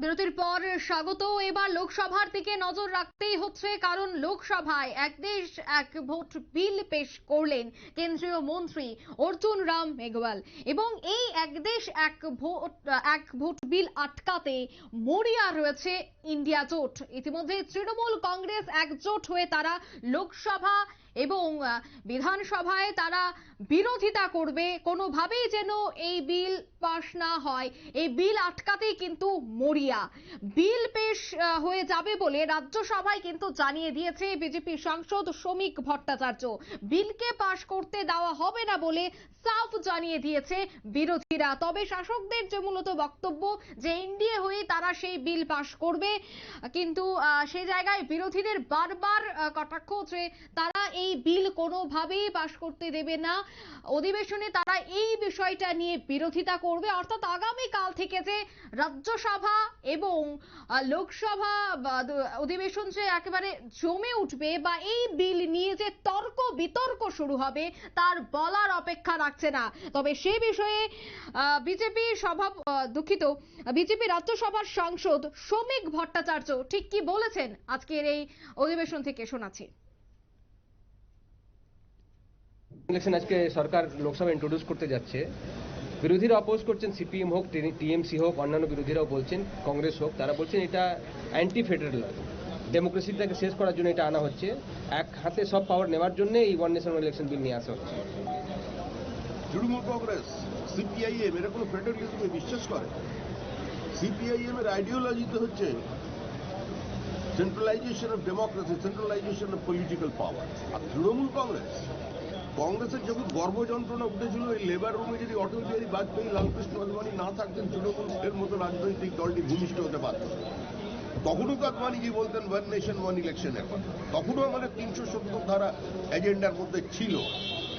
বিরতির পর স্বাগত। এবার লোকসভার দিকে নজর রাখতেই হচ্ছে, কারণ লোকসভায় এক দেশ এক ভোট বিল পেশ করলেন কেন্দ্রীয় মন্ত্রী অর্জুন রাম মেঘওয়াল। এবং এই এক দেশ এক ভোট এক ভোট বিল আটকাতে মরিয়া রয়েছে ইন্ডিয়া জোট। ইতিমধ্যে তৃণমূল কংগ্রেস একজোট হয়ে তারা লোকসভা এবং বিধানসভায় তারা বিরোধিতা করবে। কোনোভাবেই যেন এই বিল পাশ না হয়। এই বিল আটকাতেই কিন্তু মরিয়া। বিল পেশ হয়ে যাবে বলে রাজ্যসভায় কিন্তু জানিয়ে দিয়েছে বিজেপি সাংসদ শ্রমিক ভট্টাচার্য। বিলকে পাশ করতে দেওয়া হবে না বলে সাফ জানিয়ে দিয়েছে বিরোধীরা। তবে শাসকদের যে মূলত বক্তব্য যে এনডিএ হয়ে তারা সেই বিল পাশ করবে, কিন্তু সেই জায়গায় বিরোধীদের বারবার কটাক্ষ যে তারা এই বিল কোনোভাবেই পাশ করতে দেবে না। অধিবেশনে তারা এই বিষয়টা নিয়ে বিরোধিতা করবে। অর্থাৎ আগামী কাল থেকে যে রাজ্যসভা এবং লোকসভা অধিবেশন যে একেবারে জমে উঠবে বা এই বিল নিয়ে যে তর্ক বিতর্ক শুরু হবে, তার বলার অপেক্ষা রাখছে না। তবে সে বিষয়ে বিজেপি সভা দুঃখিত, বিজেপি রাজ্যসভার সাংসদ শ্রমিক ভট্টাচার্য ঠিক কি বলেছেন? আজকের এই অধিবেশন থেকে শোনাচ্ছি। ইলেকশন আজকে সরকার লোকসভা ইন্ট্রোডিউস করতে যাচ্ছে। বিরোধীরা অপোজ করছেন সিপিএম হোক টিএমসি হোক, অন্যান্য বিরোধীরাও বলছেন, কংগ্রেস হোক, তারা বলছেন এটা অ্যান্টি ফেডারেল ডেমোক্রেসিটাকে শেষ করার জন্য এটা আনা হচ্ছে। এক হাতে সব পাওয়ার নেওয়ার জন্য এই ওয়ান নেশন ইলেকশন বিল নিয়ে আসা হচ্ছে। তৃণমূল কংগ্রেস সিপিআইএম এরা কোনো ফেডারেলিজমে বিশ্বাস করে? সিপিআইএম এর আইডিওলজিতে হচ্ছে centralisation of democracy centralisation of political power আর তৃণমূল কংগ্রেস কংগ্রেসের যখন গর্ভযন্ত্রণা উঠেছিল, এই লেবার রুমে যদি অটল বিহারী বাজপেয়ী, লালকৃষ্ণ আদবানি না থাকতেন তৃণমূলের মতো রাজনৈতিক দলটি ভূমিষ্ঠ হতে পারত। তখনও তো আদবানিজি বলতেন ওয়ান নেশন ওয়ান ইলেকশনের কথা তখনও আমাদের তিনশো সত্তর ধারা এজেন্ডার মধ্যে ছিল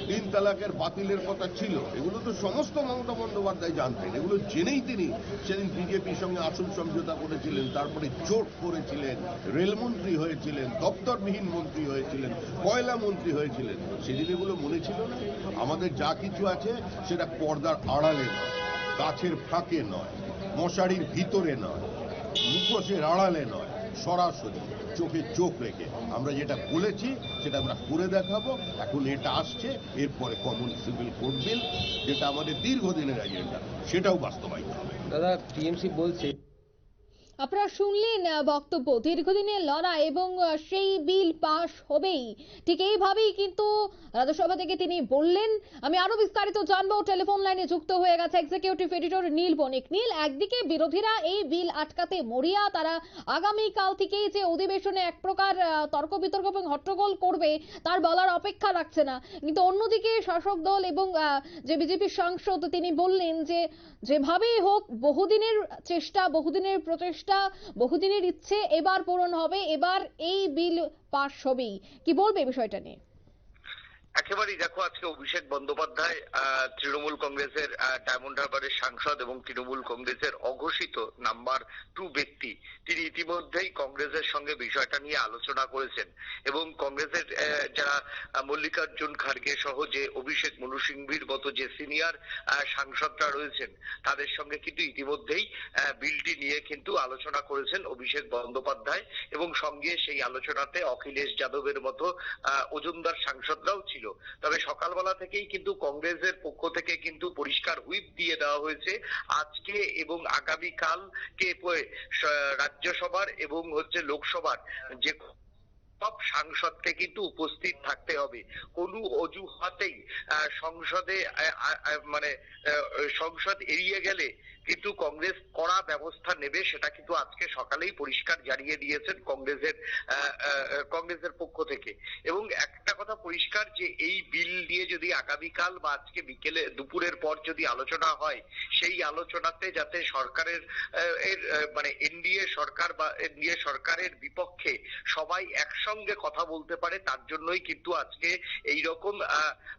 তিন তালাকের বাতিলের কথা ছিল। এগুলো তো সমস্ত মমতা বন্দ্যোপাধ্যায় জানতেন। এগুলো জেনেই তিনি সেদিন বিজেপির সঙ্গে আসন সমঝোতা করেছিলেন, তারপরে জোট করেছিলেন, রেলমন্ত্রী হয়েছিলেন, দপ্তরবিহীন মন্ত্রী হয়েছিলেন কয়লা মন্ত্রী হয়েছিলেন। সেদিন এগুলো মনে ছিল না? আমাদের যা কিছু আছে সেটা পর্দার আড়ালে নয় গাছের ফাঁকে নয়, মশারির ভিতরে নয়, মুখোশের আড়ালে নয়। সরাসরি চোখে চোখ রেখে। আমরা যেটা বলেছি, সেটা আমরা করে দেখাবো। এখন এটা আসছে, এরপরে কমন সিভিল কোড বিল যেটা আমাদের দীর্ঘদিনের এজেন্ডা সেটাও বাস্তবায়িত হবে। দাদা টিএমসি বলছে আপনারা শুনলেন বক্তব্য। দীর্ঘদিনের লড়াই এবং সেই বিল পাশ হবেই। ঠিক এইভাবেই কিন্তু রাজ্যসভা থেকে তিনি বললেন, আমি আরও বিস্তারিত জানব। টেলিফোন লাইনে যুক্ত হয়ে গেছে এক্সিকিউটিভ এডিটর নীল বণিক। নীল, একদিকে বিরোধীরা এই বিল আটকাতে মরিয়া, তারা আগামী কাল থেকেই যে অধিবেশনে এক প্রকার তর্ক বিতর্ক এবং হট্টগোল করবে, তার বলার অপেক্ষা রাখছে না। কিন্তু অন্যদিকে শাসক দল এবং যে বিজেপির সাংসদ, তিনি বললেন যে, যেভাবেই হোক, বহুদিনের চেষ্টা, বহুদিনের প্রচেষ্টা বহুদিনের ইচ্ছে এবার পূরণ হবে এবার এই বিল পাশ হবেই। কি বলবে বিষয়টা নিয়ে? একেবারেই দেখো আজকে অভিষেক বন্দ্যোপাধ্যায় তৃণমূল কংগ্রেসের ডায়মন্ড হারবারের সাংসদ এবং তৃণমূল কংগ্রেসের অঘোষিত নাম্বার টু ব্যক্তি। তিনি ইতিমধ্যেই কংগ্রেসের সঙ্গে বিষয়টা নিয়ে আলোচনা করেছেন এবং কংগ্রেসের যারা মল্লিকার্জুন খার্গে সহ যে অভিষেক মনু সিংভির মতো যে সিনিয়র সাংসদরা রয়েছেন, তাদের সঙ্গে কিন্তু ইতিমধ্যেই বিলটি নিয়ে কিন্তু আলোচনা করেছেন অভিষেক বন্দ্যোপাধ্যায় এবং সঙ্গে সেই আলোচনাতে অখিলেশ যাদবের মতো ওজনদার সাংসদরাও ছিল। তবে সকালবেলা থেকেই কিন্তু কংগ্রেসের পক্ষ থেকে কিন্তু পরিষ্কার হুইপ দিয়ে দেওয়া হয়েছে। আজকে এবং স- রাজ্যসভার এবং হচ্ছে লোকসভার যে সব সাংসদকে কিন্তু উপস্থিত থাকতে হবে। কোনো অজুহাতেই সংসদে মানে সংসদ এড়িয়ে গেলে কিন্তু কংগ্রেস কড়া ব্যবস্থা নেবে সেটা কিন্তু আজকে সকালেই পরিষ্কার জানিয়ে দিয়েছেন কংগ্রেসের কংগ্রেসের পক্ষ থেকে। এবং একটা কথা পরিষ্কার যে এই বিল যদি আগামীকাল বা আজকে বিকেলে, দুপুরের পর যদি আলোচনা হয়, সেই আলোচনাতে যাতে সরকারের এর মানে এনডিএ সরকার বা এনডিএ সরকারের বিপক্ষে সবাই একসঙ্গে কথা বলতে পারে, তার জন্যই কিন্তু আজকে এই রকম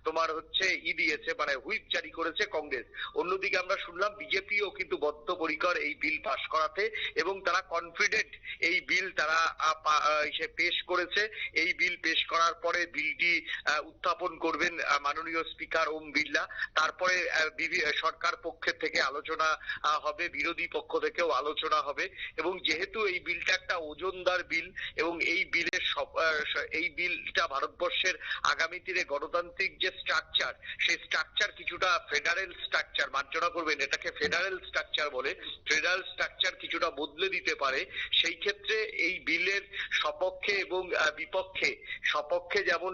তোমার হচ্ছে ই দিয়েছে মানে হুইপ জারি করেছে কংগ্রেস। অন্যদিকে আমরা শুনলাম বিজেপিও কিন্তু বদ্ধপরিকর এই বিল পাশ করাতে এবং তারা কনফিডেন্ট এই বিল তারা পেশ করেছে। এই বিল পেশ করার পরে বিলটি উত্থাপন করবেন মাননীয় স্পিকার ওম বিড়লা। তারপরে সরকার পক্ষের থেকে আলোচনা হবে, বিরোধী পক্ষ থেকেও আলোচনা হবে। এবং যেহেতু এই বিলটা একটা ওজনদার বিল, এবং এই বিলের এই বিলটা ভারতবর্ষের আগামী দিনে গণতান্ত্রিক যে স্ট্রাকচার সেই স্ট্রাকচার কিছুটা ফেডারেল স্ট্রাকচার মার্জনা করবেন, এটাকে ফেডারেল স্ট্রাকচার বলে। ফেডারেল স্ট্রাকচার কিছুটা বদলে দিতে পারে। সেই ক্ষেত্রে এই বিলের সপক্ষে এবং বিপক্ষে, সপক্ষে যেমন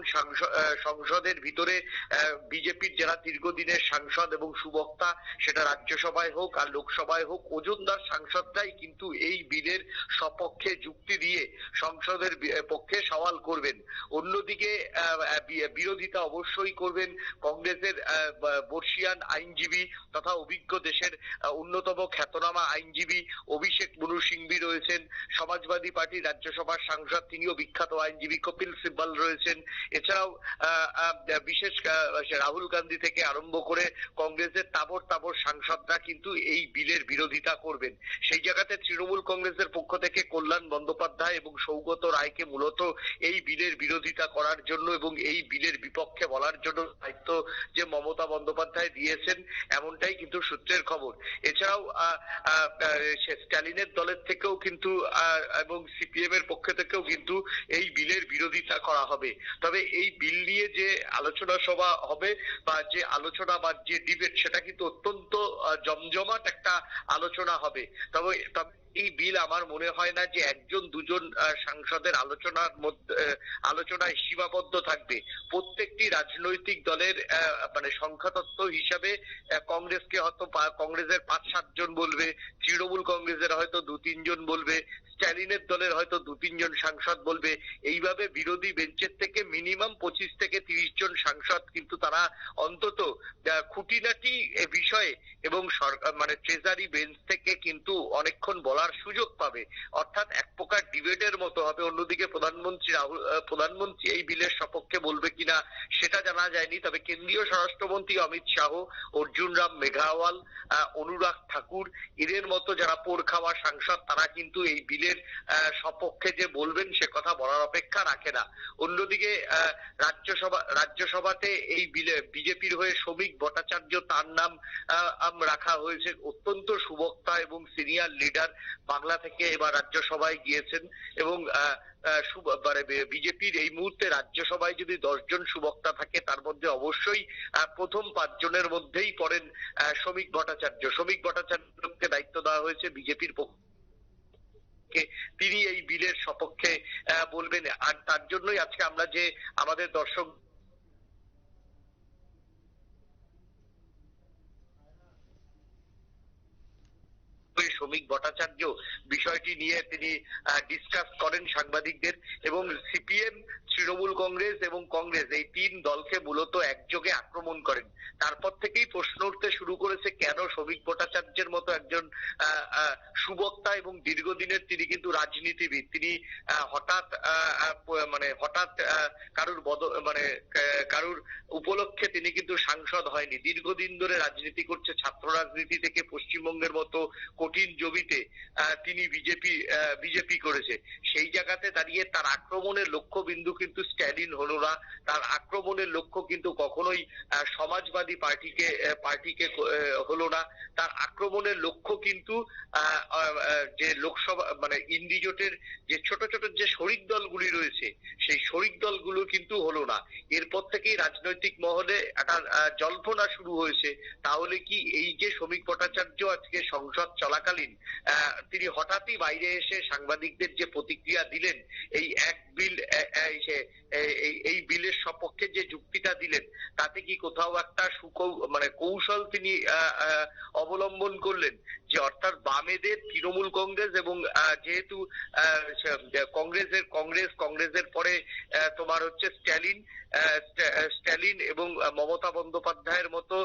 সংসদের ভিতরে বিজেপির যারা দীর্ঘদিনের সাংসদ এবং সুবক্তা, সেটা রাজ্যসভায় হোক আর লোকসভায় হোক ওজনদার সাংসদরাই কিন্তু এই বিলের সপক্ষে যুক্তি দিয়ে সংসদের পক্ষে সওয়াল করবেন। অন্যদিকে বিরোধিতা অবশ্যই করবেন কংগ্রেসের বর্ষিয়ান আইনজীবী তথা অভিজ্ঞ দেশের অন্যতম খ্যাতনামা আইনজীবী অভিষেক মনু সিংভি রয়েছেন। সমাজবাদী পার্টির রাজ্যসভার সাংসদ, তিনিও বিখ্যাত আইনজীবী কপিল সিব্বাল রয়েছেন। এছাড়াও বিশেষ রাহুল গান্ধী থেকে আরম্ভ করে কংগ্রেসের তাবর তাবর সাংসদরা কিন্তু এই বিলের বিরোধিতা করবেন। সেই জায়গাতে তৃণমূল কংগ্রেসের পক্ষ থেকে কল্যাণ বন্দ্যোপাধ্যায় এবং সৌগত রায়কে মূলত এই বিলের বিরোধিতা করার জন্য এবং এই বিলের বিপক্ষে বলার জন্য দায়িত্ব যে মমতা বন্দ্যোপাধ্যায় দিয়েছেন, এমনটাই কিন্তু সূত্রের খবর। এছাড়াও স্ট্যালিনের দলের থেকেও কিন্তু এবং সিপিএম এর পক্ষ থেকেও কিন্তু এই বিলের বিরোধিতা করা হবে। তবে এই বিল নিয়ে যে আলোচনা সভা হবে বা যে আলোচনা বা যে ডিবেট সেটা কিন্তু অত্যন্ত জমজমাট একটা আলোচনা হবে। তবে এই বিল আমার মনে হয় না যে একজন, দুজন সাংসদের আলোচনার মধ্যে আলোচনায় সীমাবদ্ধ থাকবে। প্রত্যেকটি রাজনৈতিক দলের মানে সংখ্যাতত্ত্ব হিসাবে কংগ্রেসকে হয়তো কংগ্রেসের পাঁচ সাতজন বলবে, তৃণমূল কংগ্রেসের হয়তো দু তিনজন বলবে স্ট্যালিনের দলের হয়তো দু তিনজন সাংসদ বলবে, এইভাবে বিরোধী বেঞ্চের থেকে মিনিমাম পঁচিশ থেকে তিরিশ জন সাংসদ কিন্তু তারা অন্তত খুঁটিনাটি বিষয়ে এবং সরকার মানে ট্রেজারি বেঞ্চ থেকে কিন্তু অনেকক্ষণ বলার সুযোগ পাবে। অর্থাৎ এক প্রকার ডিবেটের মতো হবে। অন্যদিকে প্রধানমন্ত্রী রাহুল প্রধানমন্ত্রী এই বিলের সপক্ষে বলবে কিনা সেটা জানা যায়নি। তবে কেন্দ্রীয় স্বরাষ্ট্রমন্ত্রী অমিত শাহ, অর্জুন রাম মেঘাওয়াল অনুরাগ ঠাকুর, এদের মতো যারা পোড় খাওয়া সাংসদ তারা কিন্তু এই বিলের আহ, সপক্ষে যে বলবেন সে কথা বলার অপেক্ষা রাখে না। অন্যদিকে রাজ্যসভা রাজ্যসভাতে এই বিলে বিজেপির হয়ে শ্রমিক ভট্টাচার্য তার নাম রাখা হয়েছে। অত্যন্ত সুবক্তা এবং সিনিয়র লিডার বাংলা থেকে এবার রাজ্যসভায় গিয়েছেন এবং মানে বিজেপির এই মুহূর্তে রাজ্যসভায় যদি দশজন সুবক্তা থাকে তার মধ্যে অবশ্যই প্রথম পাঁচজনের মধ্যেই পড়েন শ্রমিক ভট্টাচার্য। শ্রমিক ভট্টাচার্যকে দায়িত্ব দেওয়া হয়েছে বিজেপির পক্ষ থেকে। তিনি এই বিলের সপক্ষে বলবেন আর তার জন্যই আজকে আমরা যে আমাদের দর্শক শ্রমিক ভট্টাচার্য বিষয়টি নিয়ে তিনি ডিসকাস করেন সাংবাদিকদের এবং সিপিএম তৃণমূল কংগ্রেস এবং কংগ্রেস এই তিন দলকে মূলত একযোগে আক্রমণ করেন। তারপর থেকেই প্রশ্ন উঠতে শুরু করেছে, কেন শ্রমিক ভট্টাচার্যের মতো একজন সুবক্তা এবং দীর্ঘদিনের তিনি কিন্তু রাজনীতিবিদ। তিনি হঠাৎ মানে হঠাৎ কারুর বদ মানে কারুর উপলক্ষে তিনি কিন্তু সাংসদ হয়নি। দীর্ঘদিন ধরে রাজনীতি করছে, ছাত্র রাজনীতি থেকে পশ্চিমবঙ্গের মতো কঠিন জমিতে তিনি বিজেপি বিজেপি করেছে। সেই জায়গাতে দাঁড়িয়ে তার আক্রমণের লক্ষ্যবিন্দু কিন্তু স্ট্যালিন হলো না। তার আক্রমণের লক্ষ্য কিন্তু কখনোই সমাজবাদী পার্টিকে পার্টিকে হলো না। তার আক্রমণের লক্ষ্য কিন্তু যে লোকসভা মানে ইন্ডি জোটের যে ছোট ছোট যে শরিক দলগুলি রয়েছে, সেই শরিক দলগুলো কিন্তু হলো না। এরপর থেকেই রাজনৈতিক মহলে একটা জল্পনা শুরু হয়েছে? তাহলে কি এই যে শ্রমিক ভট্টাচার্য আজকে সংসদ চলাকালীন তিনি হঠাৎই বাইরে এসে সাংবাদিকদের যে প্রতিক্রিয়া দিলেন, এই এক বিল এই- বিলের সপক্ষে যে যুক্তিটা দিলেন, তাতে কি কোথাও একটা সুকৌ মানে কৌশল তিনি অবলম্বন করলেন? যে অর্থাৎ বামেদের তৃণমূল কংগ্রেস এবং যেহেতু কংগ্রেসের কংগ্রেস, কংগ্রেসের পরে তোমার হচ্ছে স্ট্যালিন স্ট্যালিন এবং মমতা বন্দ্যোপাধ্যায়ের মতো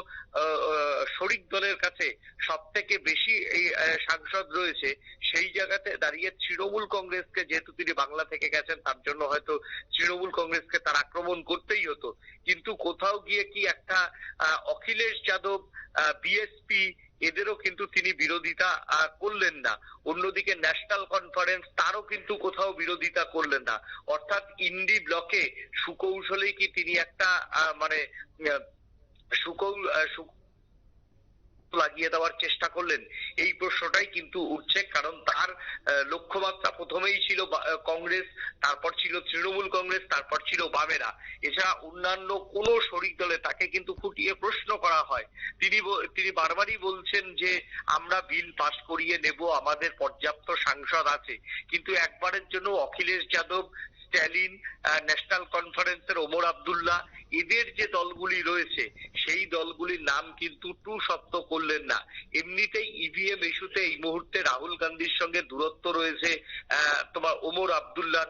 শরিক দলের কাছে সব থেকে বেশি এই সাংসদ রয়েছে, সেই জায়গাতে দাঁড়িয়ে তৃণমূল কংগ্রেসকে যেহেতু তিনি বাংলা থেকে গেছেন, তার জন্য হয়তো তৃণমূল কংগ্রেসকে তার আক্রমণ করতেই হতো। কিন্তু কোথাও গিয়ে কি একটা অখিলেশ যাদব বিএসপি এদেরও কিন্তু তিনি বিরোধিতা করলেন না। অন্যদিকে ন্যাশনাল কনফারেন্স, তারও কিন্তু কোথাও বিরোধিতা করলেন না। অর্থাৎ ইন্ডি ব্লকে সুকৌশলেই কি তিনি একটা মানে সুকৌ লাগিয়ে দেওয়ার চেষ্টা করলেন। এই প্রশ্নটাই কিন্তু উঠছে, কারণ তার লক্ষ্যমাত্রা প্রথমেই ছিল কংগ্রেস, তারপর ছিল তৃণমূল কংগ্রেস, তারপর ছিল বামেরা। এছাড়া অন্যান্য কোন শরিক দলে তাকে কিন্তু ফুটিয়ে প্রশ্ন করা হয়। তিনি তিনি বারবারই বলছেন যে, আমরা বিল পাস করিয়ে নেব, আমাদের পর্যাপ্ত সাংসদ আছে। কিন্তু একবারের জন্য অখিলেশ যাদব, স্ট্যালিন ন্যাশনাল কনফারেন্সের ওমর আব্দুল্লাহ এদের যে দলগুলি রয়েছে, সেই দলগুলির নাম কিন্তু টু শব্দ করলেন না। এমনিতেই ইভিএম ইস্যুতে এই মুহূর্তে রাহুল গান্ধীর সঙ্গে দূরত্ব রয়েছে তোমার ওমর আব্দুল্লার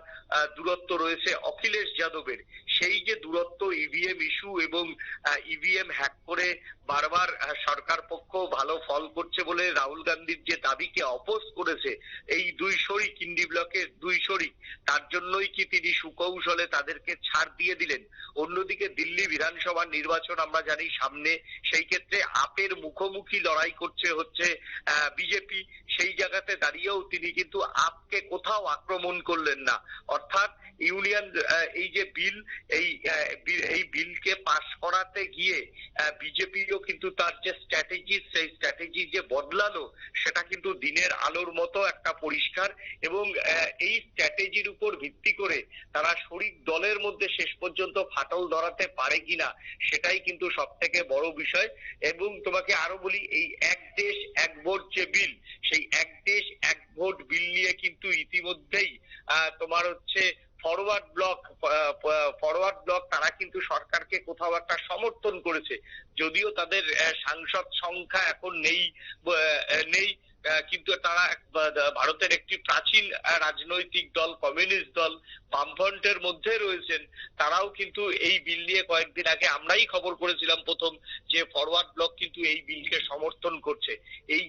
দূরত্ব রয়েছে অখিলেশ যাদবের। সেই যে দূরত্ব ইভিএম ইস্যু এবং ইভিএম হ্যাক করে বারবার সরকার পক্ষ ভালো ফল করছে বলে রাহুল গান্ধীর যে দাবিকে অপোজ করেছে, এই দুই শরিক, ইন্ডি ব্লকের দুই শরিক, তার জন্যই কি তিনি সুকৌশলে তাদেরকে ছাড় দিয়ে দিলেন? অন্যদিকে দিল্লি বিধানসভা নির্বাচন আমরা জানি সামনে সেই ক্ষেত্রে আপের মুখোমুখি লড়াই করছে হচ্ছে বিজেপি সেই জায়গাতে দাঁড়িয়েও তিনি কিন্তু আপকে কোথাও আক্রমণ করলেন না। অর্থাৎ ইউনিয়ন এই যে বিল, এই এই বিলকে পাশ করাতে গিয়ে বিজেপিও কিন্তু তার যে স্ট্র্যাটেজি সেই স্ট্র্যাটেজি যে বদলালো, সেটা কিন্তু দিনের আলোর মতো একটা পরিষ্কার এবং এই স্ট্র্যাটেজির উপর ভিত্তি করে তারা শরিক দলের মধ্যে শেষ পর্যন্ত ফাটল ধরাতে পারে কিনা, সেটাই কিন্তু সব থেকে বড় বিষয়। এবং তোমাকে আরও বলি, এই এক দেশ, এক ভোট যে বিল, সেই এক দেশ, এক ভোট বিল নিয়ে কিন্তু ইতিমধ্যেই তোমার হচ্ছে ফরওয়ার্ড ব্লক ফরওয়ার্ড ব্লক তারা কিন্তু সরকারকে কোথাও একটা সমর্থন করেছে। যদিও তাদের সাংসদ সংখ্যা এখন নেই নেই কিন্তু তারা ভারতের একটি প্রাচীন রাজনৈতিক দল কমিউনিস্ট দল, বামফ্রন্টের মধ্যে রয়েছেন, তারাও কিন্তু এই বিল নিয়ে কয়েকদিন আগে আমরাই খবর করেছিলাম প্রথম যে ফরওয়ার্ড ব্লক কিন্তু এই বিলকে সমর্থন করছে। এই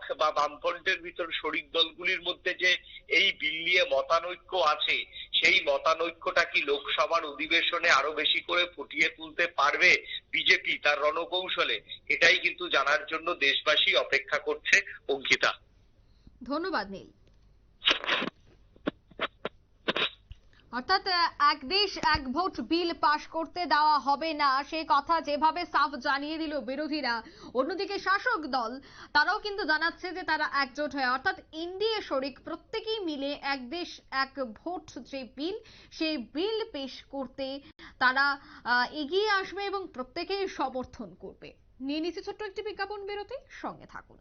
ব্লক বা বামফ্রন্টের ভিতর শরিক দলগুলির মধ্যে যে এই বিল নিয়ে মতানৈক্য আছে, সেই মতানৈক্যটা কি লোকসভার অধিবেশনে আরও বেশি করে ফুটিয়ে তুলতে পারবে বিজেপি তার রণকৌশলে? এটাই কিন্তু জানার জন্য দেশবাসী অপেক্ষা করছে, অঙ্কিতা। ধন্যবাদ নীল। অর্থাৎ এক দেশ এক ভোট বিল পাশ করতে দেওয়া হবে না, সে কথা যেভাবে সাফ জানিয়ে দিল বিরোধীরা। অন্যদিকে শাসক দল, তারাও কিন্তু জানাচ্ছে যে তারা একজোট হয়ে, অর্থাৎ এনডিএ, শরিক প্রত্যেকেই মিলে এক দেশ এক ভোট যে বিল, সেই বিল পেশ করতে তারা এগিয়ে আসবে এবং প্রত্যেকেই সমর্থন করবে। নিয়ে নিচ্ছে ছোট্ট একটি বিজ্ঞাপন বিরতি সঙ্গে থাকুন।